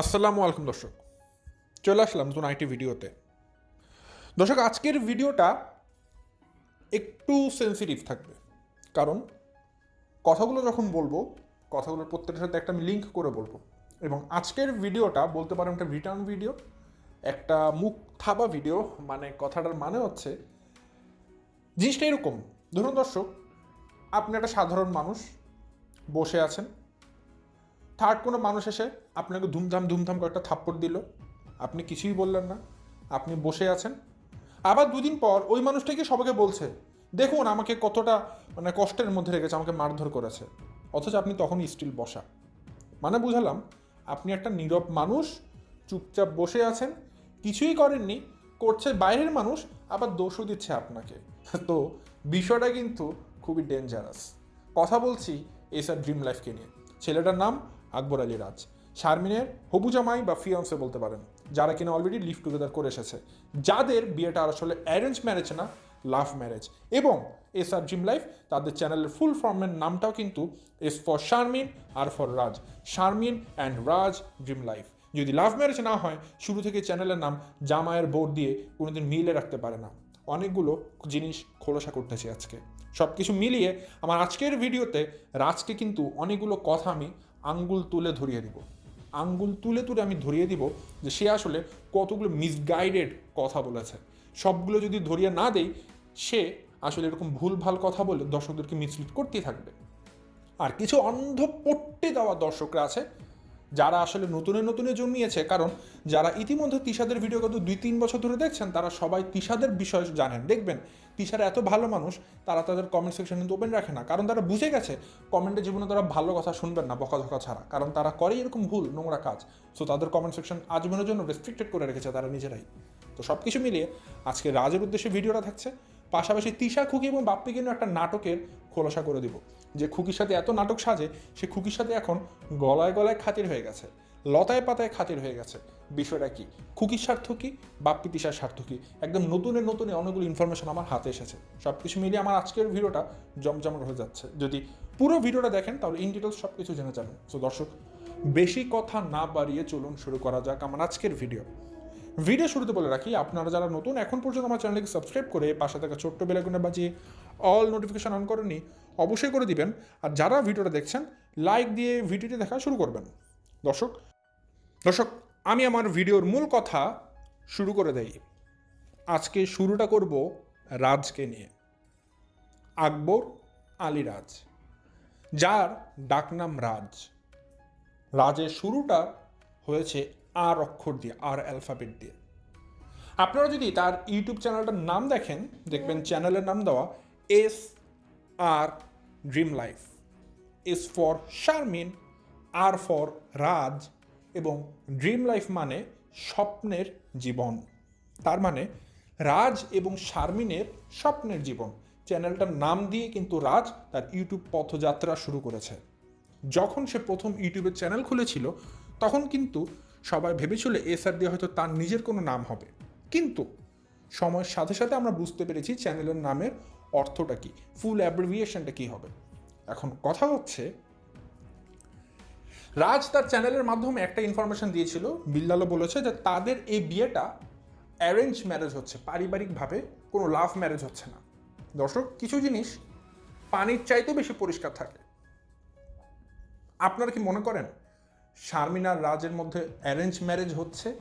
আসসালামু আলাইকুম দর্শক। চলে আসলাম নতুন আইটি ভিডিওতে। দর্শক, আজকের ভিডিওটা একটু সেন্সিটিভ থাকবে। কারণ কথাগুলো যখন বলব, কথাগুলোর প্রত্যেকটার সাথে একটা আমি লিঙ্ক করে বলব। এবং আজকের ভিডিওটা বলতে পারেন একটা রিটার্ন ভিডিও একটা মুখ থাবা ভিডিও মানে কথাটার মানে হচ্ছে জিনিসটা এরকম। ধরুন দর্শক, আপনি একটা সাধারণ মানুষ, বসে আছেন থার্ড কোনো মানুষ এসে আপনাকে ধুমধাম ধুমধাম করে একটা থাপ্পড় দিল। আপনি কিছুই বললেন না। আপনি বসে আছেন। আবার দুদিন পর ওই মানুষটাকে সবাইকে বলছে? দেখুন, আমাকে কতটা মানে কষ্টের মধ্যে রেখেছে, আমাকে মারধর করেছে। অথচ আপনি তখনই স্টিল বসা। মানে বুঝালাম, আপনি একটা নীরব মানুষ, চুপচাপ বসে আছেন, কিছুই করেননি, করছে বাইরের মানুষ, আবার দোষও দিচ্ছে আপনাকে। তো বিষয়টা কিন্তু খুবই ডেঞ্জারাস কথা বলছি এসআর ড্রিম লাইফকে নিয়ে। ছেলেটার নাম আকবর আলী রাজ। শারমিনের হবু জামাই বা ফিয়ন্সে বলতে পারেন, যারা কিনা অলরেডি লিভ টুগেদার করে এসেছে। যাদের বিয়েটা আসলে অ্যারেঞ্জ ম্যারেজ না লাভ ম্যারেজ এবং এস আর ড্রিম লাইফ তাদের চ্যানেলের ফুল ফর্মের নামটাও কিন্তু S for Sharmin R for Raj Sharmin and Raj dream life যদি লাভ ম্যারেজ না হয়, শুরু থেকে চ্যানেলের নাম জামায়ের বোর্ড দিয়ে কোনোদিন মিলে রাখতে পারে না। অনেকগুলো জিনিস খোলসা করতেছি আজকে। সব কিছু মিলিয়ে আমার আজকের ভিডিওতে রাজকে কিন্তু অনেকগুলো কথা আমি আঙ্গুল তুলে ধরিয়ে দিব। আঙ্গুল তুলে তুলে আমি ধরিয়ে দিব যে সে আসলে কতগুলো মিসগাইডেড কথা বলেছে। সবগুলো যদি ধরিয়ে না দেই, সে আসলে এরকম ভুল ভালো কথা বলে দর্শকদেরকে মিসলিড করতেই থাকবে। আর কিছু অন্ধ পট্টে দেওয়া দর্শকরা আছে যারা আসলে নতুনে নতুনে জন্মিয়েছে, কারণ যারা ইতিমধ্যে তিশাদের ভিডিও কত দুই, তিন বছর ধরে দেখছেন, তারা সবাই তিশাদের বিষয় জানেন। দেখবেন, তিশারা এত ভালো মানুষ, তারা তাদের কমেন্ট সেকশন কিন্তু ওপেন রাখে না। কারণ তারা বুঝে গেছে কমেন্টে জীবনে তারা ভালো কথা শুনবেন না, বকাঝকা ছাড়া। কারণ তারা করে এরকম ভুল, নোংরা কাজ। সো তাদের কমেন্ট সেকশন আজীবনের জন্য রেস্ট্রিক্টেড করে রেখেছে তারা নিজেরাই। তো সব কিছু মিলিয়ে আজকে রাজের উদ্দেশ্যে ভিডিওটা থাকছে। পাশাপাশি তিশা খুকি এবং বাপ্পিকে নিয়ে একটা নাটকের খোলাসা করে দিব। যে খুকির সাথে এত নাটক সাজে, সে খুকির সাথে এখন গলায় গলায় খাতির হয়ে গেছে, লতায় পাতায় খাতির হয়ে গেছে। বিষয়টা কি? খুকির স্বার্থ কি? বাপ্পি তিশার স্বার্থ কি? একদম নতুনের নতুনে অনেকগুলো ইনফরমেশন আমার হাতে এসেছে। সব কিছু মিলিয়ে আমার আজকের ভিডিওটা জমজমাট হয়ে যাচ্ছে। যদি পুরো ভিডিওটা দেখেন, তাহলে ইন ডিটেলস সব কিছু জেনে যাবেন। সো দর্শক, বেশি কথা না বাড়িয়ে চলুন শুরু করা যাক আমার আজকের ভিডিও ভিডিও শুরুতে বলে রাখি, আপনারা যারা নতুন, এখন পর্যন্ত আমার চ্যানেলকে সাবস্ক্রাইব করে পাশে থাকা ছোট্ট বেলাগুনে বাজিয়ে অল নোটিফিকেশান অন করেনি অবশ্যই করে দিবেন। আর যারা ভিডিওটা দেখছেন লাইক দিয়ে ভিডিওটি দেখা শুরু করবেন। দর্শক দর্শক, আমি আমার ভিডিওর মূল কথা শুরু করে দেই। আজকে শুরুটা করব রাজকে নিয়ে। আকবর আলী রাজ যার ডাকনাম রাজ। রাজের শুরুটা হয়েছে আর অক্ষর দিয়ে আর অ্যালফাবেট দিয়ে। আপনারা যদি তার ইউটিউব চ্যানেলটার নাম দেখেন দেখবেন চ্যানেলের নাম দেওয়া S R dream life S for Sharmin R for Raj এবং ড্রিম লাইফ মানে স্বপ্নের জীবন। তার মানে রাজ এবং শারমিনের স্বপ্নের জীবন। চ্যানেলটার নাম দিয়ে কিন্তু রাজ তার ইউটিউব পথযাত্রা শুরু করেছে। যখন সে প্রথম ইউটিউবের চ্যানেল খুলেছিল তখন কিন্তু সবাই ভেবেছিল এসআর দিয়ে হয়তো তার নিজের কোনো নাম হবে। কিন্তু সময়ের সাথে সাথে আমরা বুঝতে পেরেছি চ্যানেলের নামের অর্থটা কি ফুল অ্যাব্রিভিয়েশনটা কি হবে। এখন কথা হচ্ছে, রাজ তার চ্যানেলের মাধ্যমে একটা ইনফরমেশন দিয়েছিল। বিল্লালও বলেছে যে তাদের এই বিয়েটা অ্যারেঞ্জ ম্যারেজ হচ্ছে, পারিবারিকভাবে কোনো লাভ ম্যারেজ হচ্ছে না। দর্শক, কিছু জিনিস পানির চাইতেও বেশি পরিষ্কার থাকে। আপনারা কি মনে করেন? শারমিন আর রাজের মধ্যে অ্যারেঞ্জ ম্যারেজ হচ্ছে।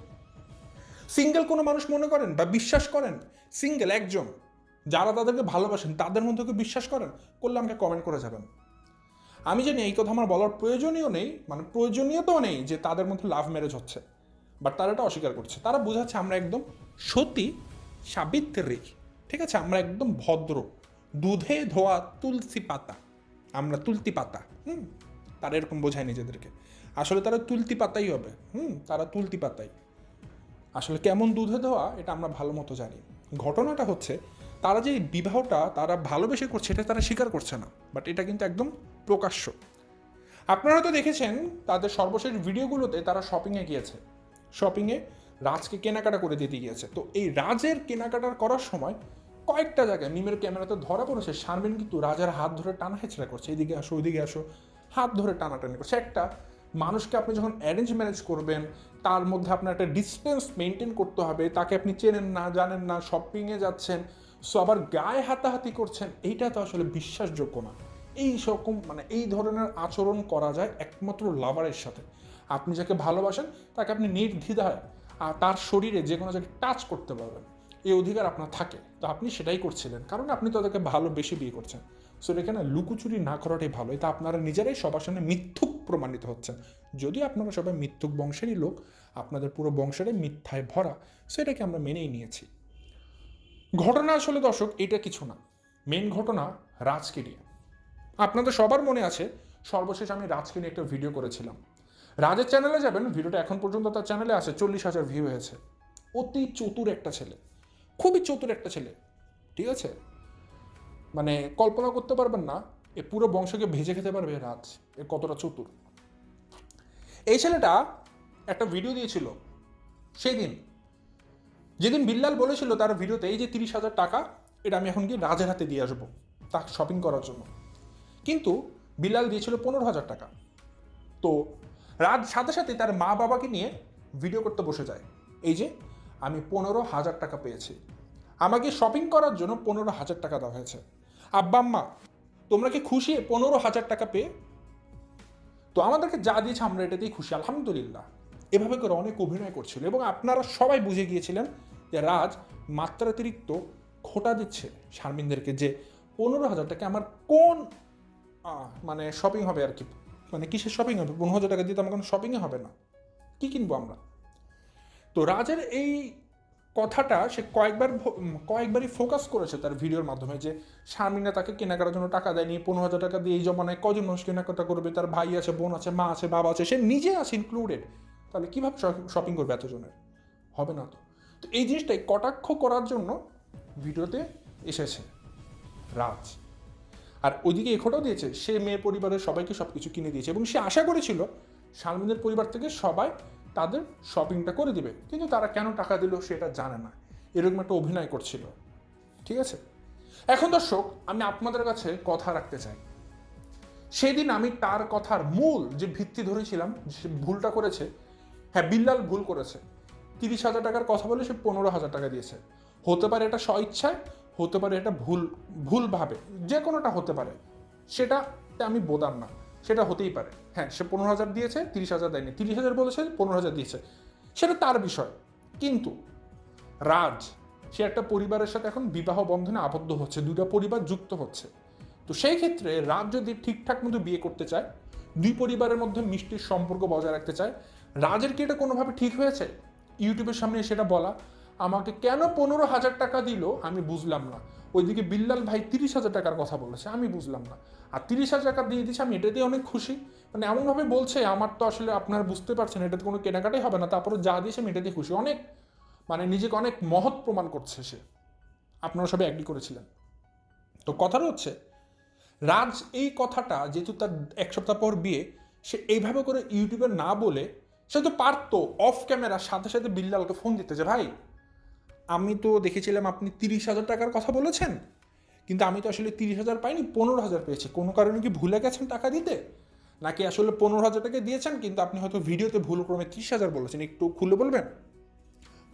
সিঙ্গেল কোনো মানুষ মনে করেন বা বিশ্বাস করেন? সিঙ্গেল একজন। যারা তাদেরকে ভালোবাসেন, তাদের মধ্যে কেউ বিশ্বাস করেন? করলে আমাকে কমেন্ট করে যাবেন। আমি জানি এই কথা আমার বলার প্রয়োজনীয় নেই মানে প্রয়োজনীয়তাও নেই যে তাদের মধ্যে লাভ ম্যারেজ হচ্ছে। বাট তারা এটা অস্বীকার করছে। তারা বোঝাচ্ছে আমরা একদম সতী সাবিত্রী, ঠিক আছে? আমরা একদম ভদ্র। দুধে ধোয়া তুলসী পাতা। আমরা তুলতি পাতা, হুম? তারা এরকম বোঝায় নিজেদেরকে। আসলে তারা তুলতি পাতাই হবে। হুম, তারা তুলতি পাতাই। আসলে কেমন দুধে দেওয়া এটা আমরা ভালো মতো জানি। ঘটনাটা হচ্ছে, তারা যে বিবাহটা তারা ভালোবেসে করছে, এটা তারা স্বীকার করছে না। বাট এটা কিন্তু একদম প্রকাশ্য। আপনারা হয়তো দেখেছেন, তাদের সর্বশেষ ভিডিওগুলোতে তারা শপিংয়ে গিয়েছে। শপিংয়ে রাজকে কেনাকাটা করে দিতে গিয়েছে। তো এই রাজের কেনাকাটা করার সময় কয়েকটা জায়গায়, মিমের ক্যামেরাতে ধরা পড়েছে, শারমিন কিন্তু রাজার হাত ধরে টানা হেঁচড়া করছে। এদিকে আসো ওইদিকে আসো, হাত ধরে টানাটানি করছে। একটা মানুষকে আপনি যখন অ্যারেঞ্জ ম্যারেজ করবেন, তার মধ্যে আপনার একটা ডিস্টেন্স মেনটেন করতে হবে, তাকে আপনি চেনেন না, জানেন না শপিংয়ে যাচ্ছেন সো আবার গায়ে হাতাহাতি করছেন, এইটা তো আসলে বিশ্বাসযোগ্য না। এই রকম মানে এই ধরনের আচরণ করা যায় একমাত্র লাভারের সাথে। আপনি যাকে ভালোবাসেন, তাকে আপনি নির্দ্বিধায় আর তার শরীরে যে কোনো জায়গায় টাচ করতে পারবেন। এই অধিকার আপনার থাকে, তো আপনি সেটাই করছিলেন, কারণ আপনি তো তাদেরকে ভালো, বেশি বিয়ে করছেন। সো এখানে লুকোচুরি না করাটাই ভালো। এটা আপনারা নিজেরাই সবার সামনে মিথ্যুক প্রমাণিত হচ্ছেন। যদি আপনারা সবাই মিথ্যুক বংশেরই লোক, আপনাদের পুরো বংশেরই মিথ্যায় ভরা। সেটাকে আমরা মেনেই নিয়েছি। ঘটনা আসলে দর্শক, এটা কিছু না। মেন ঘটনা রাজকে নিয়ে। আপনাদের সবার মনে আছে, সর্বশেষ আমি রাজকে নিয়ে একটা ভিডিও করেছিলাম। রাজের চ্যানেলে যাবেন ভিডিওটা এখন পর্যন্ত তার চ্যানেলে আছে, চল্লিশ হাজার ভিউ হয়েছে। অতি চতুর একটা ছেলে। খুবই চতুর একটা ছেলে। ঠিক আছে? মানে কল্পনা করতে পারবেন না, এ পুরো বংশকে ভেজে খেতে পারবে রাজ এ কতটা চতুর। এই ছেলেটা একটা ভিডিও দিয়েছিল সেই দিন যেদিন বিল্লাল বলেছিল তার ভিডিওতে এই যে তিরিশ হাজার টাকা, এটা আমি এখন গিয়ে রাজের হাতে দিয়ে আসব, তা শপিং করার জন্য। কিন্তু বিল্লাল দিয়েছিল পনেরো হাজার টাকা। তো রাজ সাথে সাথে তার মা বাবাকে নিয়ে ভিডিও করতে বসে যায়। এই যে, আমি পনেরো হাজার টাকা পেয়েছি। আমাকে শপিং করার জন্য পনেরো হাজার টাকা দেওয়া হয়েছে। আব্বা, আম্মা, তোমরা কি খুশি? পনেরো হাজার টাকা পেয়ে। তো আমাদেরকে যা দিয়েছে আমরা এটাতেই খুশি, আলহামদুলিল্লাহ। এভাবে করে অনেক অভিনয় করছিল এবং আপনারা সবাই বুঝে গিয়েছিলেন যে রাজ মাত্রাতিরিক্ত খোটা দিচ্ছে শারমিনদেরকে যে পনেরো হাজার টাকা আমার কোন মানে শপিং হবে আর কি? মানে কিসের শপিং হবে? পনেরো হাজার টাকা দিয়ে তো আমার কোনো শপিংই হবে না। কি কিনবো আমরা? তো রাজের এই কথাটা সে কয়েকবার কয়েকবারই ফোকাস করেছে তার ভিডিওর মাধ্যমে যে, শারমিনা তাকে কেনাকাটার জন্য টাকা দেয়নি, পনেরো হাজার টাকা দিয়ে এই জমানায় কজন মানুষ কেনাকাটা করবে, তার ভাই আছে, বোন আছে, মা আছে, বাবা আছে, সে নিজে আছে ইনক্লুডেড তাহলে কীভাবে শপিং করবে এতজনের? হবে না তো। তো এই জিনিসটাই কটাক্ষ করার জন্য ভিডিওতে এসেছে রাজ। আর ওইদিকে এখোটাও দিয়েছে, সে মেয়ে পরিবারের সবাইকে সব কিছু কিনে দিয়েছে এবং সে আশা করেছিল শারমিনের পরিবার থেকে সবাই তাদের শপিংটা করে দিবে। কিন্তু তারা কেন টাকা দিল সেটা জানে না। এরকম একটা অভিনয় করছিল। ঠিক আছে? এখন দর্শক, আমি আপনাদের কাছে কথা রাখতে চাই। সেদিন আমি তার কথার মূল যে ভিত্তি ধরেছিলাম, সে ভুলটা করেছে হ্যাঁ বিল্লাল ভুল করেছে। তিরিশ হাজার টাকার কথা বলে সে পনেরো হাজার টাকা দিয়েছে। হতে পারে এটা স্বইচ্ছায়, হতে পারে এটা ভুল, ভুলভাবে, যে কোনোটা হতে পারে সেটা আমি বোদাম না। সেটা হতেই পারে। হ্যাঁ সে পনেরো হাজার দিয়েছে, তিরিশ হাজার দেয়নি। তিরিশ হাজার বলেছে, পনেরো হাজার দিয়েছে। সেটা তার বিষয়। কিন্তু রাজ, সে একটা পরিবারের সাথে এখন বিবাহ বন্ধনে আবদ্ধ হচ্ছে দুটা পরিবার যুক্ত হচ্ছে। তো সেই ক্ষেত্রে রাজ যদি ঠিকঠাক মতো বিয়ে করতে চায়, দুই পরিবারের মধ্যে মিষ্টির সম্পর্ক বজায় রাখতে চায়, রাজের কি এটা কোনোভাবে ঠিক হয়েছে? ইউটিউবের সামনে সেটা বলা, আমাকে কেন পনেরো হাজার টাকা দিল আমি বুঝলাম না। ওইদিকে বিল্লাল ভাই তিরিশ হাজার টাকার কথা বলেছে, আমি বুঝলাম না। আর তিরিশ হাজার টাকা দিয়ে দিচ্ছে আমি এটাতে অনেক খুশি। মানে এমনভাবে বলছে, আমার তো আসলে আপনারা বুঝতে পারছেন, এটাতে কোনো কেনাকাটাই হবে না তারপরে যা দিয়েছে আমি এটাতে খুশি। অনেক মানে নিজেকে অনেক মহৎ প্রমাণ করছে সে। আপনারা সবাই অ্যাগ্রি করেছিলেন। তো কথাটা হচ্ছে, রাজ এই কথাটা, যেহেতু তার এক সপ্তাহ পর বিয়ে, সে এইভাবে করে ইউটিউবে না বলে, সে তো পারতো অফ ক্যামেরার সাথে সাথে বিল্লালকে ফোন দিতে যে, ভাই আমি তো দেখেছিলাম আপনি তিরিশ হাজার টাকার কথা বলেছেন, কিন্তু আমি তো আসলে তিরিশ হাজার পাইনি, পনেরো হাজার পেয়েছি। কোনো কারণে কি ভুলে গেছেন টাকা দিতে? নাকি আসলে পনেরো হাজার টাকা দিয়েছেন, কিন্তু আপনি হয়তো ভিডিওতে ভুল ক্রমে ত্রিশ হাজার বলেছেন, একটু খুলে বলবেন?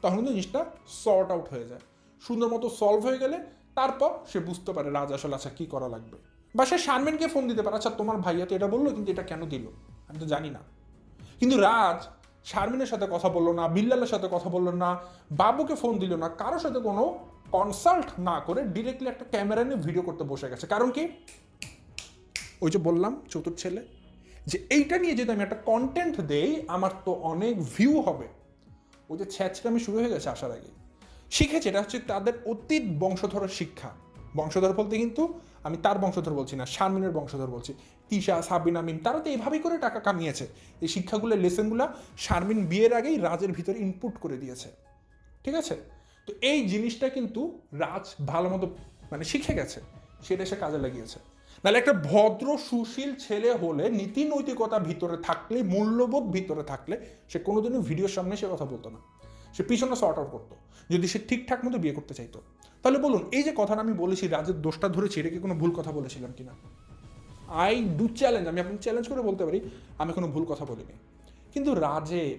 তখন কিন্তু জিনিসটা সর্ট আউট হয়ে যায়। সুন্দর মতো সলভ হয়ে গেলে তারপর সে বুঝতে পারে রাজ আসলে আচ্ছা কী করা লাগবে। বা সে শারমিনকে ফোন দিতে পারে আচ্ছা তোমার ভাইয়া তো এটা বলল, কিন্তু এটা কেন দিল? আমি তো জানি না। কিন্তু রাজ শারমিনের সাথে কথা বলল না, বিল্লালের সাথে কথা বলল না, বাবুকে ফোন দিল না, কারোর সাথে কোনো কনসাল্ট না করে ডিরেক্টলি একটা ক্যামেরা নিয়ে ভিডিও করতে বসে গেছে। কারণ কি? ওই যে বললাম, চতুর ছেলে, যে এইটা নিয়ে যদি আমি একটা কন্টেন্ট দেই, আমার তো অনেক ভিউ হবে। ওই যে ছ্যাচরামি শুরু হয়ে গেছে আসার আগে শিখেছে, এটা হচ্ছে তাদের অতীত বংশধরের শিক্ষা। বংশধর বলতে কিন্তু আমি তার বংশধর বলছি না, শারমিনের বংশধর বলছি। তিশা সাবিনা মিম তারা তো এইভাবেই করে টাকা কামিয়েছে। এই শিক্ষাগুলো, লেসেনগুলো শারমিন বিয়ের আগেই রাজের ভিতরে ইনপুট করে দিয়েছে। ঠিক আছে? তো এই জিনিসটা কিন্তু রাজ ভালো মতো মানে শিখে গেছে। সেটা সে কাজে লাগিয়েছে। নাহলে একটা ভদ্র, সুশীল ছেলে হলে নীতি নৈতিকতা ভিতরে থাকলে, মূল্যবোধ ভিতরে থাকলে সে কোনোদিনও ভিডিওর সামনে সে কথা বলতো না। সে পিছনে শর্ট আউট করতো। যদি সে ঠিকঠাক মতো বিয়ে করতে চাইতো। তাহলে বলুন, এই যে কথাটা আমি বলেছি, রাজের দোষটা ধরেছি, এটা কি কোনো ভুল কথা বলেছিলাম কিনা? আই ডু চ্যালেঞ্জ আমি আপনাকে চ্যালেঞ্জ করে বলতে পারি, আমি কোনো ভুল কথা বলিনি। কিন্তু রাজের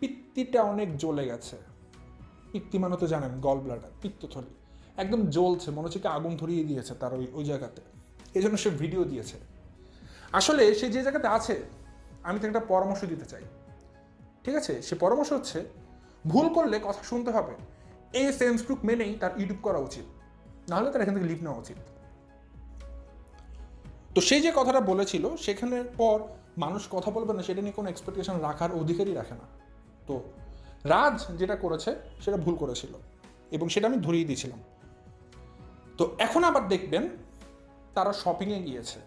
পিত্তিটা অনেক জ্বলে গেছে। পিত্তি মানে তো জানেন গল ব্লাডার পিত্তথলি। একদম জ্বলছে, মনে হচ্ছে কি আগুন ধরিয়ে দিয়েছে তার ওই ওই জায়গাতে। এই জন্য সে ভিডিও দিয়েছে। আসলে সে যে জায়গাতে আছে, আমি তাকে একটা পরামর্শ দিতে চাই। ঠিক আছে? সে পরামর্শ হচ্ছে, ভুল করলে কথা শুনতে হবে। এই সেন্সটুক মেনেই তার ইউটিউব করা উচিত। নাহলে তার এখান থেকে লিভ নেওয়া উচিত। তো সেই যে কথাটা বলেছিল, সেখানের পর মানুষ কথা বলবে না, সেটা নিয়ে কোনো এক্সপেকটেশন রাখার অধিকারই রাখে না। তো রাজ যেটা করেছে, সেটা ভুল করেছিল এবং সেটা আমি ধরিয়ে দিয়েছিলাম। তো এখন আবার দেখবেন তারা শপিংয়ে গিয়েছে।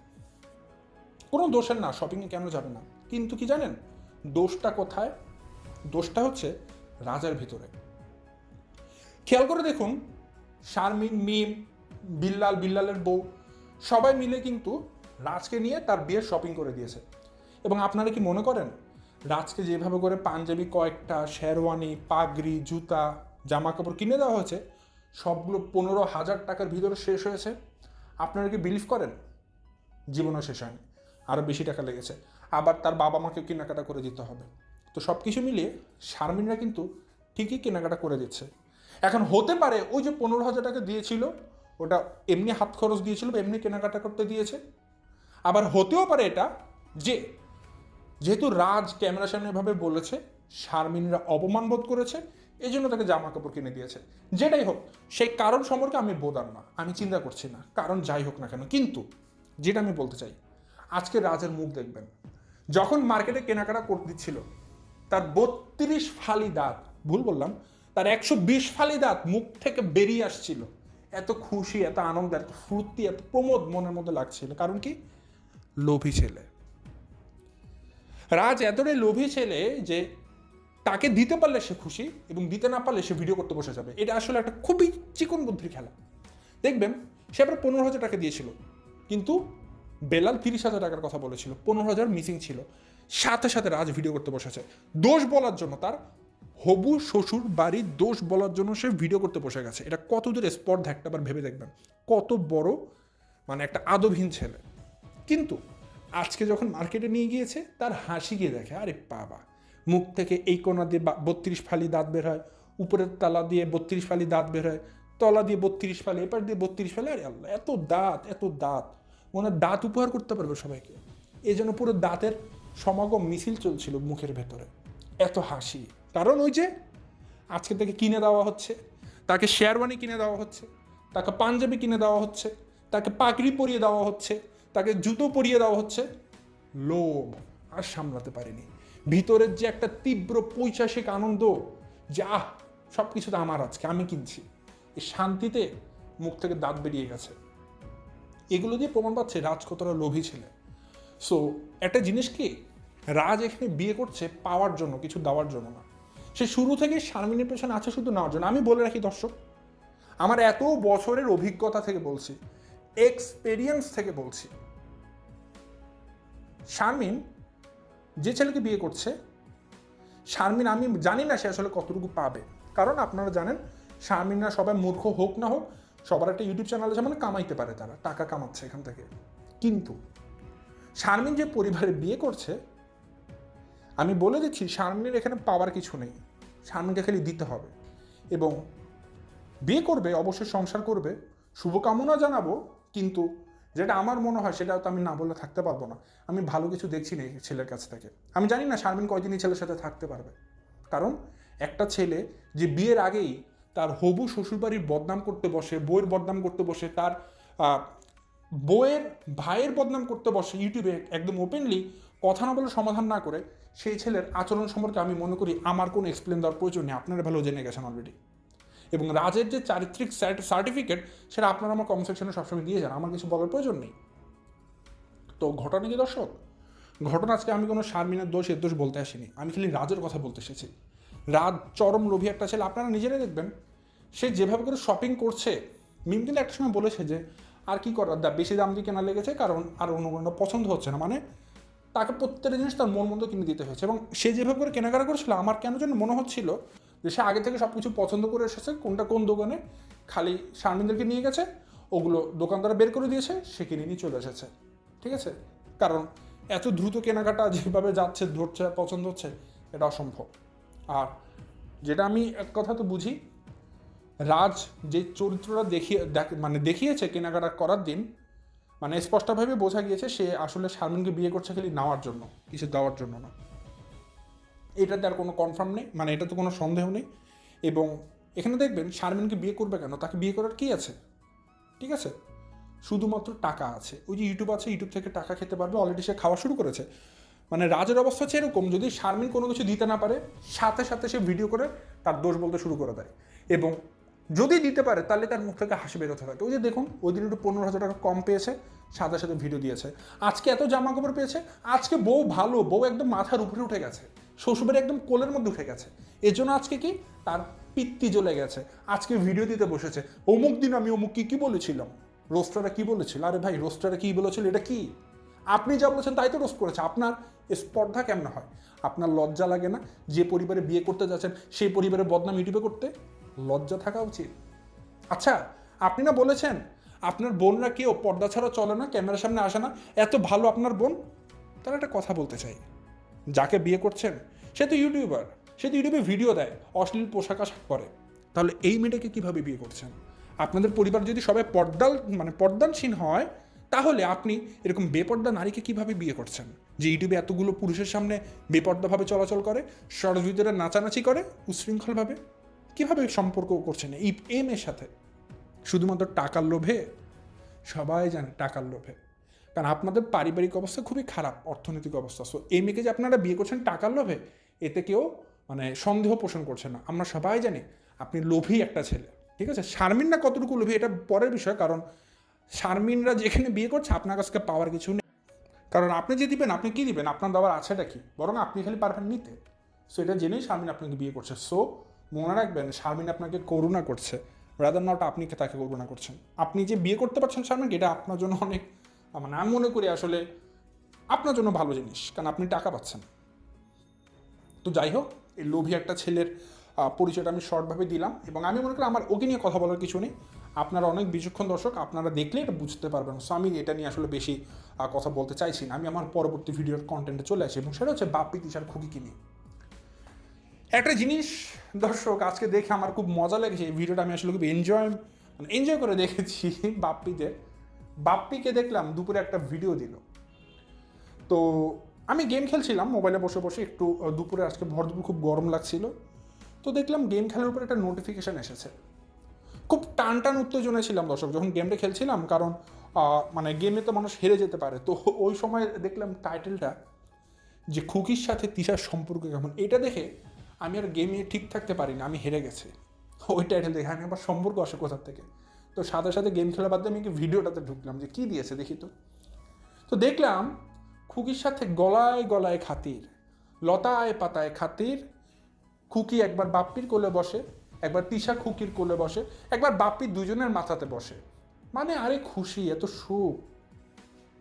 কোনো দোষের না শপিংয়ে কেন যাবে না? কিন্তু কি জানেন, দোষটা কোথায়? দোষটা হচ্ছে রাজার ভিতরে। খেয়াল করে দেখুন, শারমিন, মিম, বিল্লাল, বিল্লালের বউ, সবাই মিলে কিন্তু রাজকে নিয়ে তার বিয়ের শপিং করে দিয়েছে। এবং আপনারা কি মনে করেন, রাজকে যেভাবে করে পাঞ্জাবি কয়েকটা, শেরওয়ানি, পাগড়ি, জুতা জামা কাপড় কিনে দেওয়া হয়েছে, সবগুলো পনেরো হাজার টাকার ভিতরে শেষ হয়েছে। আপনারা কি বিলিভ করেন? জীবনও শেষ হয়নি আরও বেশি টাকা লেগেছে। আবার তার বাবা মাকে কেনাকাটা করে দিতে হবে। তো সব কিছু মিলিয়ে শারমিনরা কিন্তু ঠিকই কেনাকাটা করে দিচ্ছে। এখন হতে পারে ওই যে পনেরো হাজার টাকা দিয়েছিল, ওটা এমনি হাত খরচ দিয়েছিল বা এমনি কেনাকাটা করতে দিয়েছে। আবার হতেও পারে এটা যে, যেহেতু রাজ ক্যামেরার সামনে এভাবে বলেছে, শারমিনরা অপমান বোধ করেছে এই জন্য তাকে জামা কাপড় কিনে দিয়েছে। যেটাই হোক, সেই কারণ সম্পর্কে আমি বোধান না, আমি চিন্তা করছি না, কারণ যাই হোক না কেন। কিন্তু, যেটা আমি বলতে চাই, আজকে রাজের মুখ দেখবেন, যখন মার্কেটে কেনাকাটা করতে দিচ্ছিল, তার বত্রিশ ফালি দাঁত, ভুল বললাম, তার একশো বিশ ফালি দাঁত মুখ থেকে বেরিয়ে আসছিল। এত খুশি, এত আনন্দ এত ফুর্তি, এত প্রমোদ মনের মধ্যে লাগছিল। কারণ কি? লোভী ছেলে। রাজ এতটাই লোভী ছেলে যে তাকে দিতে পারলে সে খুশি এবং দিতে না পারলে সে ভিডিও করতে বসে যাবে। এটা আসলে একটা খুবই চিকন বুদ্ধির খেলা। দেখবেন, সে আবার পনেরো হাজার টাকা দিয়েছিল, কিন্তু বেলাল তিরিশ হাজার টাকার কথা বলেছিল, পনেরো হাজার মিসিং ছিল। সাথে সাথে রাজ ভিডিও করতে বসেছে। দোষ বলার জন্য তার হবু শ্বশুর বাড়ির দোষ বলার জন্য সে ভিডিও করতে বসে গেছে। এটা কত দূর স্পট একটা আবার ভেবে দেখবেন। কত বড় মানে একটা আদবহীন ছেলে। কিন্তু আজকে যখন মার্কেটে নিয়ে গিয়েছে, তার হাসি গিয়ে দেখে, আরে বাবা, মুখ থেকে এই কোনা দিয়ে বত্রিশ ফালি দাঁত বের হয়, উপরের তালা দিয়ে বত্রিশ ফালি দাঁত বের হয়, তলা দিয়ে বত্রিশ ফালি এপার দিয়ে বত্রিশ ফালি, আরে আল্লাহ, এত দাঁত এত দাঁত ওনার দাঁত উপহার করতে পারবে সবাইকে। এই জন্য পুরো দাঁতের সমাগম মিছিল চলছিল মুখের ভেতরে, এত হাসি। কারণ ওই যে আজকে তাকে কিনে দেওয়া হচ্ছে, তাকে শেরওয়ানি কিনে দেওয়া হচ্ছে, তাকে পাঞ্জাবি কিনে দেওয়া হচ্ছে, তাকে পাগড়ি পরিয়ে দেওয়া হচ্ছে তাকে জুতো পরিয়ে দেওয়া হচ্ছে। লোভ আর সামলাতে পারেনি। ভিতরের যে একটা তীব্র পৈশাসিক আনন্দ যে, আহ সব কিছুতে আমার আজকে, আমি কিনছি। এই শান্তিতে মুখ থেকে দাঁত বেরিয়ে গেছে। এগুলো দিয়ে প্রমাণ পাচ্ছে রাজ কতটা লোভী ছেলে। সো একটা জিনিস কি? রাজ এখানে বিয়ে করছে পাওয়ার জন্য, কিছু দেওয়ার জন্য না। সে শুরু থেকে শারমিনের পেছনে আছে শুধু নেওয়ার জন্য। আমি বলে রাখি দর্শক, আমার এত বছরের অভিজ্ঞতা থেকে বলছি এক্সপেরিয়েন্স থেকে বলছি শারমিন যে ছেলেকে বিয়ে করছে, শারমিন আমি জানি না সে আসলে কতটুকু পাবে। কারণ আপনারা জানেন, শারমিনরা সবাই মূর্খ হোক না হোক, সবার একটা ইউটিউব চ্যানেল আছে মানে কামাইতে পারে তারা, টাকা কামাচ্ছে এখান থেকে। কিন্তু শারমিন যে পরিবারে বিয়ে করছে, আমি বলে দিচ্ছি, শারমিনের এখানে পাওয়ার কিছু নেই। শারমিনকে খালি দিতে হবে। এবং বিয়ে করবে, অবশ্যই সংসার করবে। শুভকামনা জানাব, কিন্তু যেটা আমার মনে হয় সেটা তো আমি না বলে থাকতে পারব না। আমি ভালো কিছু দেখছি না এই ছেলের কাছ থেকে। আমি জানি না শারমিন কয়দিন এই ছেলের সাথে থাকতে পারবে। কারণ একটা ছেলে যে বিয়ের আগেই তার হবু শ্বশুরবাড়ির বদনাম করতে বসে বইয়ের বদনাম করতে বসে, তার বইয়ের ভাইয়ের বদনাম করতে বসে ইউটিউবে একদম ওপেনলি কথা না বলে সমাধান না করে, সেই ছেলের আচরণ সম্পর্কে আমি মনে করি আমার কোনো এক্সপ্লেন দেওয়ার প্রয়োজন নেই। আপনারা ভালো জেনে গেছেন অলরেডি এবং রাজের যে চারিত্রিক সার্টিফিকেট সেটা আপনারা আমার কমেন্ট সেকশনে সবসময় দিয়ে যান। আমার কিছু বলার প্রয়োজন নেই। তো ঘটনা কি দর্শক? ঘটনা আজকে আমি কোনো শারমিনের দোষ, এর দোষ বলতে আসিনি। আমি খালি রাজের কথা বলতে এসেছি। রাজ চরম লোভী একটা ছেলে, আপনারা নিজেরাই দেখবেন, সে যেভাবে করে শপিং করছে মিম কিন্তু একটা সময় বলেছে যে, আর কি করার? দা বেশি দাম দিয়ে কেনা লেগেছে, কারণ আর অন্য কোনো পছন্দ হচ্ছে না। মানে তাকে প্রত্যেকটা জিনিস তার মন মতো কিনে দিতে হয়েছে। এবং সে যেভাবে করে কেনাকাটা করেছিল, আমার কেন যেন মনে হচ্ছিল যে সে আগে থেকে সব কিছু পছন্দ করে এসেছে, কোনটা কোন দোকানে, খালি শারমিনদেরকে নিয়ে গেছে, ওগুলো দোকানদার বের করে দিয়েছে, সে কিনে নিয়ে চলে এসেছে। ঠিক আছে? কারণ এত দ্রুত কেনাকাটা যেভাবে যাচ্ছে, ধরছে, পছন্দ হচ্ছে, এটা অসম্ভব। আর যেটা আমি এক কথা তো বুঝি, রাজ যে চরিত্রটা দেখিয়ে দেখ- মানে দেখিয়েছে কেনাকাটা করার দিন মানে স্পষ্টভাবে বোঝা গিয়েছে সে আসলে শারমিনকে বিয়ে করছে খালি নেওয়ার জন্য কিছু দেওয়ার জন্য না। এটাতে আর কোনো কনফার্ম নেই মানে এটাতে কোনো সন্দেহ নেই। এবং এখানে দেখবেন শারমিনকে বিয়ে করবে কেন? তাকে বিয়ে করার কি আছে? ঠিক আছে? শুধুমাত্র টাকা আছে। ওই যে ইউটিউব আছে ইউটিউব থেকে টাকা খেতে পারবে অলরেডি সে খাওয়া শুরু করেছে। মানে রাজের অবস্থা হচ্ছে এরকম যদি শারমিন কোনো কিছু দিতে না পারে, সাথে সাথে সে ভিডিও করে তার দোষ বলতে শুরু করে দেয়। এবং যদি দিতে পারে, তাহলে তার মুখ থেকে হাসি বেরোতে থাকে। ওই যে দেখুন, ওই দিন একটু পনেরো হাজার টাকা কম পেয়েছে, সাথে সাথে ভিডিও দিয়েছে। আজকে এত জামা কাপড় পেয়েছে, আজকে বউ ভালো, বউ একদম মাথার উপরে উঠে গেছে। শ্বশুরের একদম কোলের মধ্যে উঠে গেছে। এর জন্য আজকে কি? তার পিত্তি জ্বলে গেছে। আজকে ভিডিও দিতে বসেছে। অমুক দিন আমি অমুক কি কী বলেছিলাম? রোস্টারে কি বলেছিল? আরে ভাই রোস্টারে কি বলেছিল? এটা কি? আপনি যা বলেছেন তাই তো রোস্ট করেছে। আপনার স্পর্ধা কেমন হয়? আপনার লজ্জা লাগে না? যে পরিবারে বিয়ে করতে যাচ্ছেন, সেই পরিবারের বদনাম ইউটিউবে করতে? লজ্জা থাকা উচিত। আচ্ছা আপনি না বলেছেন, আপনার বোনরা কেউ পর্দা ছাড়া চলে না, ক্যামেরার সামনে আসে না? এত ভালো আপনার বোন? তার একটা কথা বলতে চাই। যাকে বিয়ে করছেন, সে তো ইউটিউবার, সে তো ইউটিউবে ভিডিও দেয়, অশ্লীল পোশাক আশাক পরে। তাহলে এই মেয়েটাকে কীভাবে বিয়ে করছেন? আপনাদের পরিবার যদি সবাই পর্দাল মানে পর্দানসীন হয়, তাহলে আপনি এরকম বেপর্দা নারীকে কীভাবে বিয়ে করছেন? যে ইউটিউবে এতগুলো পুরুষের সামনে বেপর্দাভাবে চলাচল করে সরস নাচানাচি করে উশৃঙ্খলভাবে কীভাবে সম্পর্ক করছেন এই এই মেয়ের সাথে? শুধুমাত্র টাকার লোভে? সবাই জানে টাকার লোভে। কারণ আপনাদের পারিবারিক অবস্থা খুবই খারাপ, অর্থনৈতিক অবস্থা। সো এই মেয়েকে যে আপনারা বিয়ে করছেন টাকার লোভে, এতে কেউ মানে সন্দেহ পোষণ করছে না। আমরা সবাই জানি আপনি লোভী একটা ছেলে, ঠিক আছে? শারমিনরা কতটুকু লোভী এটা পরের বিষয়, কারণ শারমিনরা যেখানে বিয়ে করছে, আপনার কাছে পাওয়ার কিছু নেই। কারণ আপনি যে দিবেন, আপনি কী দিবেন? আপনার দেওয়ার আছেটা কি? বরং আপনি খালি পারবেন নিতে। সো এটা জেনেই শারমিন আপনাকে বিয়ে করছে। সো মনে রাখবেন, শারমিন আপনাকে করুণা করছে। রাদার নট আপনি তাকে করুণা করছেন। আপনি যে বিয়ে করতে পারছেন, শারমিন, এটা আপনার জন্য অনেক মানে আমি মনে করি আসলে আপনার জন্য ভালো জিনিস, কারণ আপনি টাকা পাচ্ছেন। তো যাই হোক, এই লোভী একটা ছেলের পরিচয়টা আমি শর্টভাবে দিলাম, এবং আমি মনে করি আমার ওকে নিয়ে কথা বলার কিছু নেই। আপনারা অনেক বিচক্ষণ দর্শক, আপনারা দেখলে এটা বুঝতে পারবেন। সো আমি এটা নিয়ে আসলে বেশি কথা বলতে চাইছি না। আমি আমার পরবর্তী ভিডিওর কন্টেন্টে চলে আসি, এবং সেটা হচ্ছে বাপ্পি তিসার খুকিকে নিয়ে। একটা জিনিস, দর্শক, আজকে দেখে আমার খুব মজা লেগেছে। এই ভিডিওটা আমি আসলে খুব এনজয় মানে এনজয় করে দেখেছি বাপ্পিতে বাপ্পিকে দেখলাম দুপুরে একটা ভিডিও দিল। তো আমি গেম খেলছিলাম মোবাইলে বসে বসে একটু দুপুরে আজকে ভর দুপুর খুব গরম লাগছিল। তো দেখলাম গেম খেলার উপর একটা নোটিফিকেশান এসেছে। খুব টান টান উত্তেজনায় ছিলাম দর্শক, যখন গেমটা খেলছিলাম, কারণ মানে গেমে তো মানুষ হেরে যেতে পারে। তো ওই সময় দেখলাম টাইটেলটা যে খুকির সাথে তিশার সম্পর্ক কেমন? এটা দেখে আমি আর গেমে ঠিক থাকতে পারি না আমি হেরে গেছি। ওই টাইটেল দেখে আমি আবার সম্পর্ক আসে কোথার থেকে? তো সাথে সাথে গেম খেলা বাদ দিয়ে আমি ভিডিওটাতে ঢুকলাম যে কী দিয়েছে দেখি তো। তো দেখলাম খুকির সাথে গলায় গলায় খাতির, লতায় পাতায় খাতির, খুকি একবার বাপ্পির কোলে বসে, একবার তিশা খুকির কোলে বসে, একবার বাপ্পির দুজনের মাথাতে বসে। মানে আরে খুশি, এত সুখ।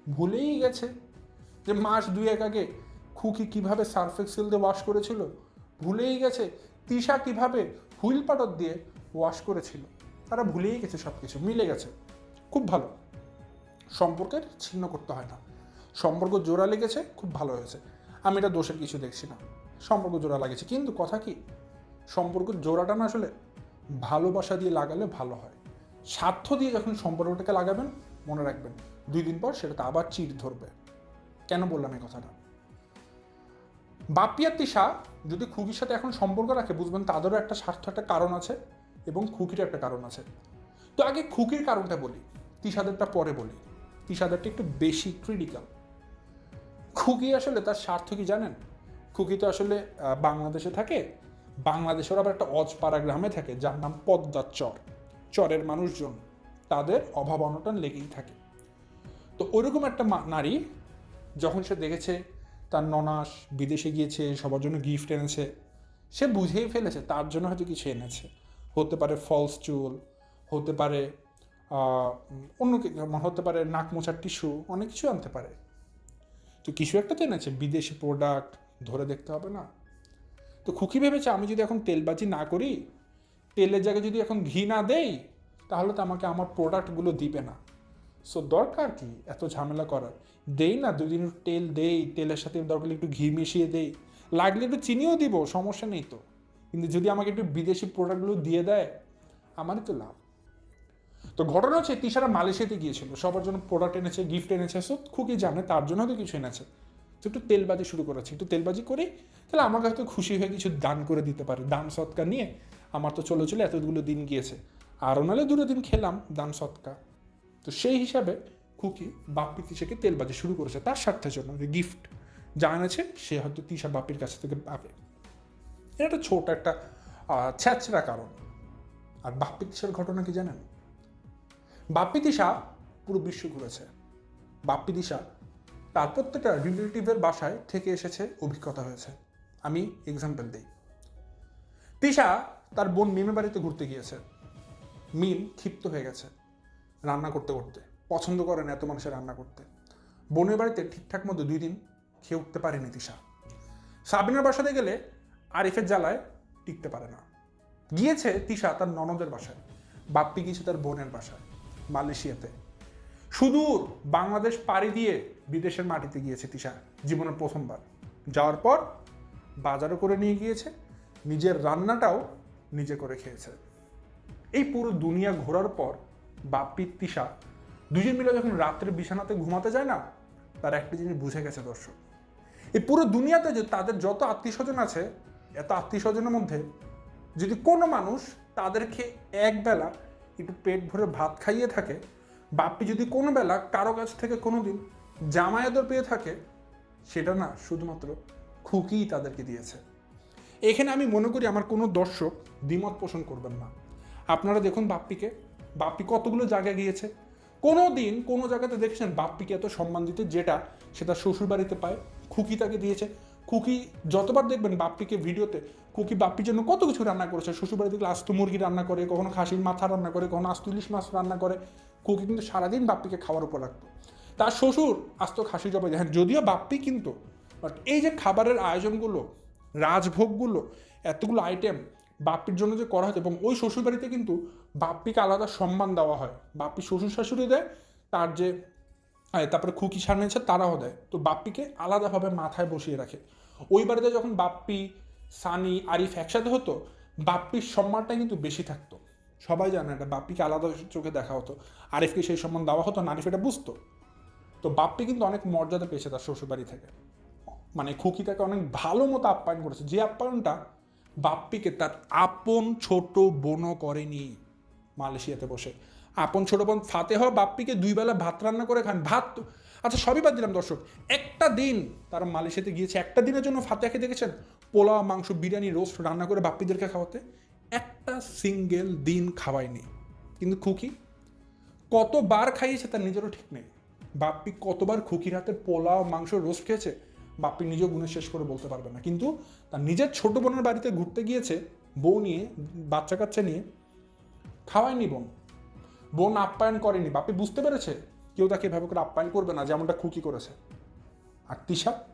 ভুলেই গেছে যে মাস দুই এক আগে খুকি কীভাবে সার্ফ এক্সেল দিয়ে ওয়াশ করেছিল? ভুলেই গেছে। তিশা কীভাবে হুইল পাটর দিয়ে ওয়াশ করেছিল? তারা ভুলেই গেছে সব কিছু মিলে গেছে। খুব ভালো। সম্পর্কের ছিন্ন করতে হয় না। সম্পর্ক জোড়া লেগেছে, খুব ভালো হয়েছে। আমি এটা দোষের কিছু দেখছি না। সম্পর্ক জোড়া লাগেছে। কিন্তু কথা কি? সম্পর্ক জোড়াটা না আসলে ভালোবাসা দিয়ে লাগালে ভালো হয়। স্বার্থ দিয়ে যখন সম্পর্কটাকে লাগাবেন, মনে রাখবেন, দুই দিন পর সেটাতে আবার চিট ধরবে। কেন বললাম এই কথাটা? আর তিশা যদি খুকির সাথে এখন সম্পর্ক রাখে, বুঝবেন তাদেরও একটা স্বার্থ, একটা কারণ আছে। এবং খুকির একটা কারণ আছে। তো আগে খুকির কারণটা বলি, তিশাদেরটা পরে বলি। তিশাদেরটা একটু বেশি ক্রিটিক্যাল খুকি আসলে তার স্বার্থ কি জানেন? খুকি তো আসলে বাংলাদেশে থাকে, বাংলাদেশের আবার একটা অজপাড়া গ্রামে থাকে, যার নাম পদ্মার চর। চরের মানুষজন, তাদের অভাব অনটন লেগেই থাকে। তো ওইরকম একটা নারী যখন সে দেখেছে, তার ননাস বিদেশে গিয়েছে, সবার জন্য গিফট এনেছে, সে বুঝেই ফেলেছে, তার জন্য হয়তো কিছু এনেছে। হতে পারে ফলস চুল হতে পারে অন্য হতে পারে নাক মোছার টিস্যু অনেক কিছু আনতে পারে। তো কিছু একটা তো এনেছে, বিদেশি প্রোডাক্ট ধরে দেখতে হবে না। তো খুকি ভেবেছে, আমি যদি এখন তেলবাজি না করি, তেলের জায়গায় যদি এখন ঘি না দেই, তাহলে তো আমাকে আমার প্রোডাক্টগুলো দিবে না। সো দরকার কি? এত ঝামেলা করার। দেই না, দুদিন তেল দেই, তেলের সাথে দরকার একটু ঘি মিশিয়ে দেই। লাগলে একটু চিনিও দিব, সমস্যা নেই তো। কিন্তু যদি আমাকে একটু বিদেশি প্রোডাক্টগুলো দিয়ে দেয়, আমারই তো লাভ। তো ঘটনা হচ্ছে, তিশারা মালয়েশিয়াতে গিয়েছিল। সবার জন্য প্রোডাক্ট এনেছে গিফট এনেছে। সো খুবই জানে, তার জন্য হয়তো কিছু এনেছে। তো একটু তেলবাজি শুরু করেছে। একটু তেলবাজি করি, তাহলে আমাকে হয়তো খুশি হয়ে কিছু দান করে দিতে পারে। দান সৎকার নিয়ে আমার তো চলে চলে এতগুলো দিন গিয়েছে। আরও নাহলে দুটো দিন খেলাম, দান সৎকা তো সেই হিসাবে খুকি বাপ্পি তিশাকে তেলবাজি শুরু করেছে, তার স্বার্থের জন্য। যে গিফট যা এনেছে, সে হয়তো তিশা বাপ্পির কাছ থেকে পাবে। এটা একটা ছোট একটা ছ্যাচড়া কারণ। আর বাপ্পি তিশার ঘটনা কি জানেন? বাপ্পি তিশা পুরো বিশ্ব ঘুরেছে। বাপ্পি দিশা তার প্রত্যেকটা রিলেটিভের বাসায় থেকে এসেছে, অভিজ্ঞতা হয়েছে। আমি এক্সাম্পল দিই। তিশা তার বোন মিমের বাড়িতে ঘুরতে গিয়েছে। মিম ক্ষিপ্ত হয়ে গেছে রান্না করতে করতে। পছন্দ করে না এত মানুষের রান্না করতে। বোনের বাড়িতে ঠিকঠাক মতো দুই দিন খেয়ে উঠতে পারেনি তিশা। সাবিনার বাসাতে গেলে আরিফের জ্বালায় টিকতে পারে না। গিয়েছে তিশা তার ননদের বাসায়, বাপ্পি গিয়েছে তার বোনের বাসায়, মালয়েশিয়াতে। সুদূর বাংলাদেশ পাড়ি দিয়ে বিদেশের মাটিতে গিয়েছে তিশা, জীবনের প্রথমবার। যাওয়ার পর বাজারও করে নিয়ে গিয়েছে, নিজের রান্নাটাও নিজে করে খেয়েছে। এই পুরো দুনিয়া ঘোরার পর বাপ্পি, তিশা দুজন মিলে যখন রাত্রে বিছানাতে ঘুমাতে যায় না, তার একটা জিনিস বুঝে গেছে দর্শক। এই পুরো দুনিয়াতে যে তাদের যত আত্মীয় স্বজন আছে এত আত্মীয় স্বজনের মধ্যে যদি কোনো মানুষ তাদেরকে একবেলা একটু পেট ভরে ভাত খাইয়ে থাকে বাপ্পি যদি কোনো বেলা কারও কাছ থেকে কোনো দিন জামায়াতর পেয়ে থাকে, সেটা না শুধুমাত্র খুকিই তাদেরকে দিয়েছে। এখানে আমি মনে করি আমার কোনো দর্শক দ্বিমত পোষণ করবেন না। আপনারা দেখুন বাপ্পিকে বাপ্পি কতগুলো জায়গায় গিয়েছে। কোনো দিন কোনো জায়গাতে দেখেছেন বাপ্পিকে এত সম্মান দিতে যেটা সেটা শ্বশুর বাড়িতে পায়, খুকি তাকে দিয়েছে। খুকি যতবার দেখবেন বাপ্পিকে ভিডিওতে, কুকি বাপ্পির জন্য কত কিছু রান্না করেছে। শ্বশুর বাড়িতে গেলে আস্ত মুরগি রান্না করে, কখনো খাসির মাথা রান্না করে, কখনো আস্ত ইলিশ মাছ রান্না করে। কুকি কিন্তু সারাদিন বাপ্পিকে খাওয়ার উপর রাখতো। তার শ্বশুর আস্ত খাসি জবাই দেয়। হ্যাঁ যদিও বাপ্পি কিন্তু বাট এই যে খাবারের আয়োজনগুলো, রাজভোগগুলো, এতগুলো আইটেম বাপ্পির জন্য যে করা হতো এবং ওই শ্বশুরবাড়িতে কিন্তু বাপ্পিকে আলাদা সম্মান দেওয়া হয়। বাপ্পি শ্বশুর শাশুড়ি দেয়, তার যে তারপরে খুকি সামনেছে তারাও দেয়। তো বাপ্পিকে আলাদাভাবে মাথায় বসিয়ে রাখে। ওই বাড়িতে যখন বাপ্পি, সানি, আরিফ একসাথে হতো, বাপ্পির সম্মানটা কিন্তু বেশি থাকতো। সবাই জানে এটা, বাপ্পিকে আলাদা চোখে দেখা হতো। আরিফকে সেই সম্মান দেওয়া হতো না, আরিফ এটা বুঝতো। তো বাপ্পি কিন্তু অনেক মর্যাদা পেয়েছে তার শ্বশুরবাড়ি থেকে। মানে খুকি তাকে অনেক ভালো মতো আপ্যায়ন করেছে। যে আপ্যায়নটা বাপ্পিকে তার আপন, ছোট বোনও করেনি মালয়েশিয়াতে বসে। আপন ছোট বোন ফাতেহ বাপ্পিকে দুই বেলা ভাত রান্না করে খান। ভাত আচ্ছা সবই বাদ দিলাম দর্শক। একটা দিন তারা মালয়েশিয়াতে গিয়েছে, একটা দিনের জন্য ফাতেহাকে দেখেছেন? পোলাও, মাংস, বিরিয়ানি, রোস্ট রান্না করে বাপ্পিদেরকে খাওয়াতে। একটা সিঙ্গেল দিন খাওয়ায়নি। কিন্তু খুকি? কতবার খাইয়েছে তার নিজেরও ঠিক নেই। বাপ্পি কতবার খুকির হাতে পোলাও, মাংস, রোস্ট খেয়েছে, বাপ্পি নিজেও গুণে শেষ করে বলতে পারবে না। কিন্তু তার নিজের ছোট বোনের বাড়িতে ঘুরতে গিয়েছে, বউ নিয়ে বাচ্চা কাচ্চা নিয়ে, খাওয়ায়নি বোন। বোন আপ্যায়ন করেনি বাপ্পি বুঝতে পেরেছে? কেউ তাকে এভাবে করে আপ্যায়ন করবে না, যেমনটা খুকি করেছে। আর তিশা?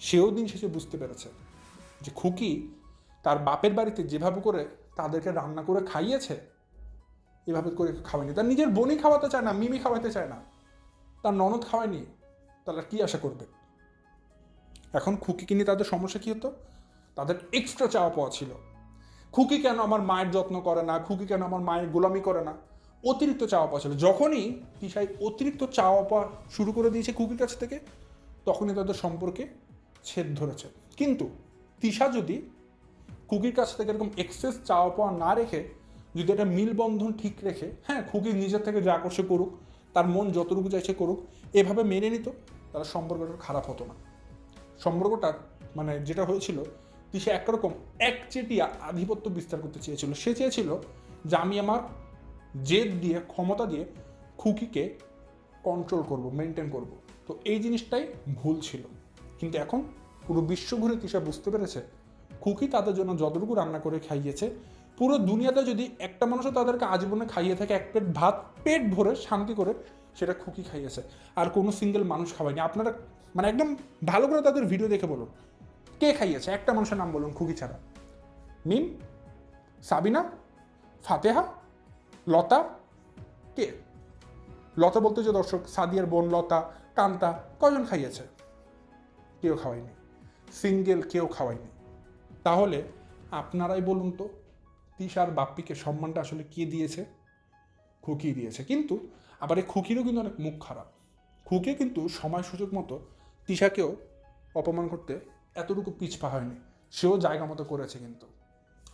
সেও দিন শেষে বুঝতে পেরেছে যে খুকি তার বাপের বাড়িতে যেভাবে করে তাদেরকে রান্না করে খাইয়েছে, এভাবে করে খাওয়ায়নি। তার নিজের বোনই খাওয়াতে চায় না, মিমি খাওয়াতে চায় না। তার ননদ খাওয়ায়নি, তাহলে কি আশা করবে? এখন খুকিকে নিয়ে তাদের সমস্যা কী হতো? তাদের এক্সট্রা চাওয়া পাওয়া ছিল। খুকি কেন আমার মায়ের যত্ন করে না? খুকি কেন আমার মায়ের গোলামি করে না? অতিরিক্ত চাওয়া পাওয়া ছিল। যখনই তিশাই অতিরিক্ত চাওয়া পাওয়া শুরু করে দিয়েছে খুকির কাছ থেকে, তখনই তাদের সম্পর্কে ছেদ ধরেছে। কিন্তু তিশা যদি খুকির কাছ থেকে এরকম এক্সেস চাওয়া পাওয়া না রেখে, যদি একটা মিলবন্ধন ঠিক রেখে হ্যাঁ খুকি নিজের থেকে যা করছে করুক, তার মন যতটুকু চাইছে করুক, এভাবে মেনে নিত তার সম্পর্কটা খারাপ হতো না। সম্পর্কটা মানে যেটা হয়েছিল সে একরকম একচেটিয়া আধিপত্য বিস্তার করতে চেয়েছিল। সে চেয়েছিল যে আমি আমার জেদ দিয়ে, ক্ষমতা দিয়ে খুকিকে কন্ট্রোল করব মেনটেন করব। তো এই জিনিসটাই ভুল ছিল। কিন্তু এখন পুরো বিশ্ব ঘুরে তিশা বুঝতে পেরেছে? খুকি তাদের জন্য যতটুকু রান্না করে খাইয়েছে, পুরো দুনিয়াতে যদি একটা মানুষও তাদেরকে আজীবনে খাইয়ে থাকে, এক প্লেট ভাত পেট ভরে শান্তি করে সেটা খুকি খাইয়েছে। আর কোনো সিঙ্গেল মানুষ খাওয়ায়নি। আপনারা মানে একদম ভালো করে তাদের ভিডিও দেখে বলুন। কে খাইয়েছে? একটা মানুষের নাম বলুন, খুকি ছাড়া। মিম, সাবিনা, ফাতেহা লতা? কে? লতা বলতে যে দর্শক, সাদিয়ার বোন লতা, কান্তা কজন খাইয়েছে? কেউ খাওয়ায়নি। সিঙ্গেল কেউ খাওয়ায়নি। তাহলে আপনারাই বলুন তো, তিশার বাপ্পিকে সম্মানটা আসলে কে দিয়েছে? খুকি দিয়েছে। কিন্তু আবার এই খুকিরও কিন্তু অনেক মুখ খারাপ। খুকি কিন্তু সময় সুযোগ মতো তিশাকেও অপমান করতে এতটুকু পিছপা হয়নি। সেও জায়গা মতো করেছে কিন্তু।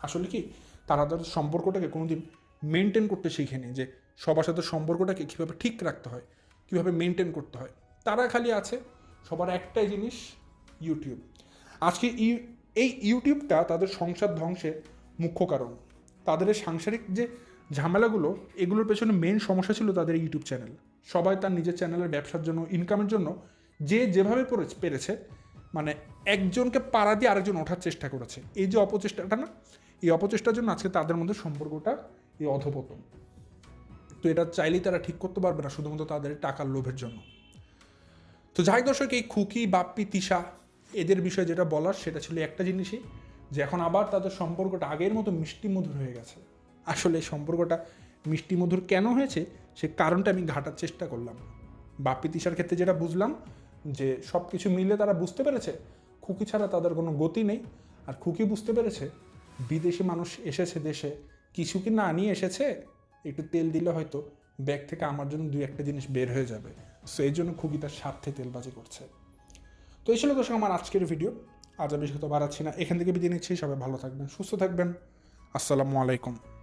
আসলে কি, তারা তাদের সম্পর্কটাকে কোনোদিন মেনটেন করতে শিখেনি যে সবার সাথে সম্পর্কটাকে কীভাবে ঠিক রাখতে হয়, কীভাবে মেনটেন করতে হয়। তারা খালি আছে সবার একটাই জিনিস ইউটিউব আজকে এই ইউটিউবটা তাদের সংসার ধ্বংসের মুখ্য কারণ। তাদের সাংসারিক যে ঝামেলাগুলো, এগুলোর পেছনে মেন সমস্যা ছিল তাদের ইউটিউব চ্যানেল সবাই তার নিজের চ্যানেলের ব্যবসার জন্য ইনকামের জন্য যে যেভাবে পেরেছে মানে একজনকে পাড়া দিয়ে আরেকজন ওঠার চেষ্টা করেছে। এই যে অপচেষ্টাটা না, এই অপচেষ্টার জন্য আজকে তাদের মধ্যে সম্পর্কটা এই অধপতন। তো এটা চাইলেই তারা ঠিক করতে পারবে না, শুধুমাত্র তাদের টাকার লোভের জন্য। তো যাই দর্শক, এই খুকি, বাপ্পি, তিশা, এদের বিষয়ে যেটা বলার সেটা ছিল একটা জিনিসই, যে এখন আবার তাদের সম্পর্কটা আগের মতো মিষ্টি মধুর হয়ে গেছে। আসলে এই সম্পর্কটা মিষ্টি মধুর কেন হয়েছে, সে কারণটা আমি ঘাটার চেষ্টা করলাম। বাপ্পি, তিশার ক্ষেত্রে যেটা বুঝলাম, যে সব কিছু মিলে তারা বুঝতে পেরেছে, খুকি ছাড়া তাদের কোনো গতি নেই। আর খুকি বুঝতে পেরেছে, বিদেশি মানুষ এসেছে দেশে কিছু কি না নিয়ে এসেছে? একটু তেল দিলে হয়তো ব্যাগ থেকে আমার জন্য দুই একটা জিনিস বের হয়ে যাবে। সো এই জন্য খুবই তার স্বার্থে তেলবাজি করছে। তো এই ছিল দর্শক আমার আজকের ভিডিও আজ আমি কথা বাড়াচ্ছি না। এখান থেকে বিদায় নিচ্ছি। সবাই ভালো থাকবেন, সুস্থ থাকবেন। আসসালামু আলাইকুম।